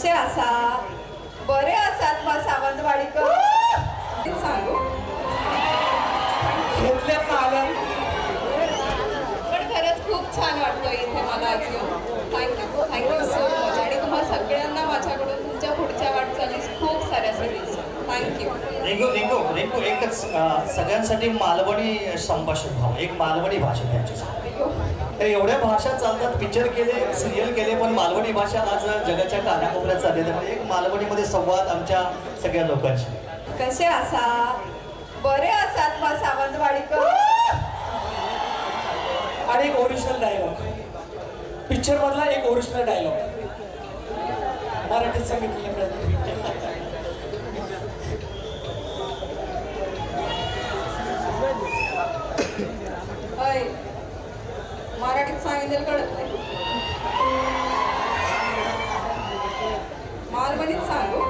कसे असात बरे असात मग सावंतवाडीकर. सांगू? घेतल्यात ना आल्यात पण खरंच खूप छान वाटतं इथे मला आज येऊन थँक्यू थँक्यू सो मच आणि तुम्हा सगळ्यांना माझ्याकडून तुमच्या पुढच्या वाटचालीस खूप साऱ्या शुभेच्छा. थँक्यू रिंकू रिंकू रिंकू एकच सगळ्यांसाठी मालवणी संभाषण भाव एक मालवणी भाषा त्यांच्यासाठी. एवढ्या भाषा चालतात पिक्चर केले सिरियल केले पण मालवणी भाषा आज जगाच्या कानाकोपऱ्यात चालली त्यामुळे एक मालवणीमध्ये संवाद आमच्या सगळ्या लोकांशी. कसे असात बरे असात मग सावंतवाडीकर? आणि एक ओरिजिनल डायलॉग पिक्चर मधला एक ओरिजिनल डायलॉग मराठीत सांगितलेलं अय मराठीत सांगितलेलं कळत नाही. मालवणीत सांगू.